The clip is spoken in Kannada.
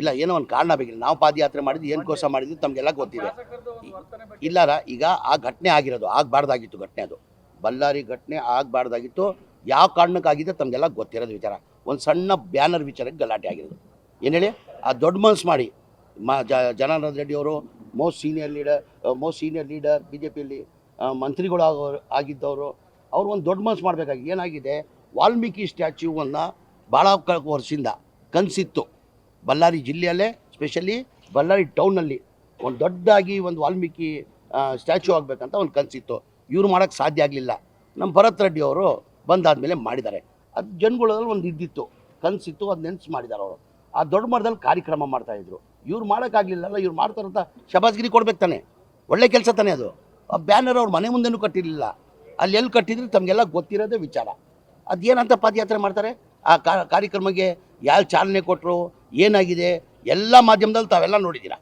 ಇಲ್ಲ, ಏನೋ ಒಂದು ಕಾರಣ ಬೇಕಿಲ್ಲ. ನಾವು ಪಾದಯಾತ್ರೆ ಮಾಡಿದ್ವಿ ಏನು ಕೋಸ ಮಾಡಿದ್ವಿ ತಮಗೆಲ್ಲ ಗೊತ್ತಿದೆ. ಇಲ್ಲಾರ ಈಗ ಆ ಘಟನೆ ಆಗಿರೋದು, ಆಗಬಾರ್ದಾಗಿತ್ತು ಘಟನೆ ಅದು. ಬಳ್ಳಾರಿ ಘಟನೆ ಆಗಬಾರ್ದಾಗಿತ್ತು. ಯಾವ ಕಾರಣಕ್ಕಾಗಿದೆ ತಮಗೆಲ್ಲ ಗೊತ್ತಿರೋದು ವಿಚಾರ. ಒಂದು ಸಣ್ಣ ಬ್ಯಾನರ್ ವಿಚಾರಕ್ಕೆ ಗಲಾಟೆ ಆಗಿರೋದು. ಏನು ಹೇಳಿ? ಆ ದೊಡ್ಡ ಮನಸ್ಸು ಮಾಡಿ. ಮ ಜನಾರ್ದನ್ ರೆಡ್ಡಿ ಅವರು most senior leader most senior leader B J ಪಿಯಲ್ಲಿ ಮಂತ್ರಿಗಳು ಆಗೋ, ಆಗಿದ್ದವರು, ಅವ್ರು ಒಂದು ದೊಡ್ಡ ಮನಸ್ಸು ಮಾಡಬೇಕಾಗಿ ಏನಾಗಿದೆ? ವಾಲ್ಮೀಕಿ ಸ್ಟ್ಯಾಚ್ಯೂವನ್ನು ಭಾಳ ವರ್ಷದಿಂದ ಕನಸಿತ್ತು. ಬಳ್ಳಾರಿ ಜಿಲ್ಲೆಯಲ್ಲೇ ಸ್ಪೆಷಲಿ ಬಳ್ಳಾರಿ ಟೌನಲ್ಲಿ ಒಂದು ದೊಡ್ಡದಾಗಿ ಒಂದು ವಾಲ್ಮೀಕಿ ಸ್ಟ್ಯಾಚ್ಯೂ ಆಗಬೇಕಂತ ಒಂದು ಕನಸಿತ್ತು. ಇವ್ರು ಮಾಡೋಕ್ಕೆ ಸಾಧ್ಯ ಆಗಲಿಲ್ಲ. ನಮ್ಮ ಭರತ್ ರೆಡ್ಡಿ ಅವರು ಬಂದಾದಮೇಲೆ ಮಾಡಿದ್ದಾರೆ. ಅದು ಜನಗಳಲ್ಲಿ ಒಂದು ಇದ್ದಿತ್ತು, ಕನಸಿತ್ತು, ಅದು ನೆನ್ಸು ಮಾಡಿದ್ದಾರೆ ಅವರು. ಆ ದೊಡ್ಡ ಮರದಲ್ಲಿ ಕಾರ್ಯಕ್ರಮ ಮಾಡ್ತಾಯಿದ್ರು ಇವ್ರು ಮಾಡೋಕ್ಕಾಗಲಿಲ್ಲಲ್ಲ ಇವ್ರು ಮಾಡ್ತಾರಂತ ಶಬಾಸ್ಗಿರಿ ಕೊಡ್ಬೇಕು ತಾನೆ. ಒಳ್ಳೆ ಕೆಲಸ ತಾನೇ ಅದು. ಆ ಬ್ಯಾನರ್ ಅವ್ರ ಮನೆ ಮುಂದೆನೂ ಕಟ್ಟಿರಲಿಲ್ಲ. ಅಲ್ಲಿ ಎಲ್ಲಿ ಕಟ್ಟಿದ್ರು ತಮಗೆಲ್ಲ ಗೊತ್ತಿರೋದೇ ವಿಚಾರ. ಅದೇನಂತ ಪಾದಯಾತ್ರೆ ಮಾಡ್ತಾರೆ? ಆ ಕಾರ್ಯಕ್ರಮಕ್ಕೆ ಯಾರು ಚಾಲನೆ ಕೊಟ್ಟರು ಏನಾಗಿದೆ ಎಲ್ಲ ಮಾಧ್ಯಮದಲ್ಲಿ ತಾವೆಲ್ಲ ನೋಡಿದ್ದೀರಾ?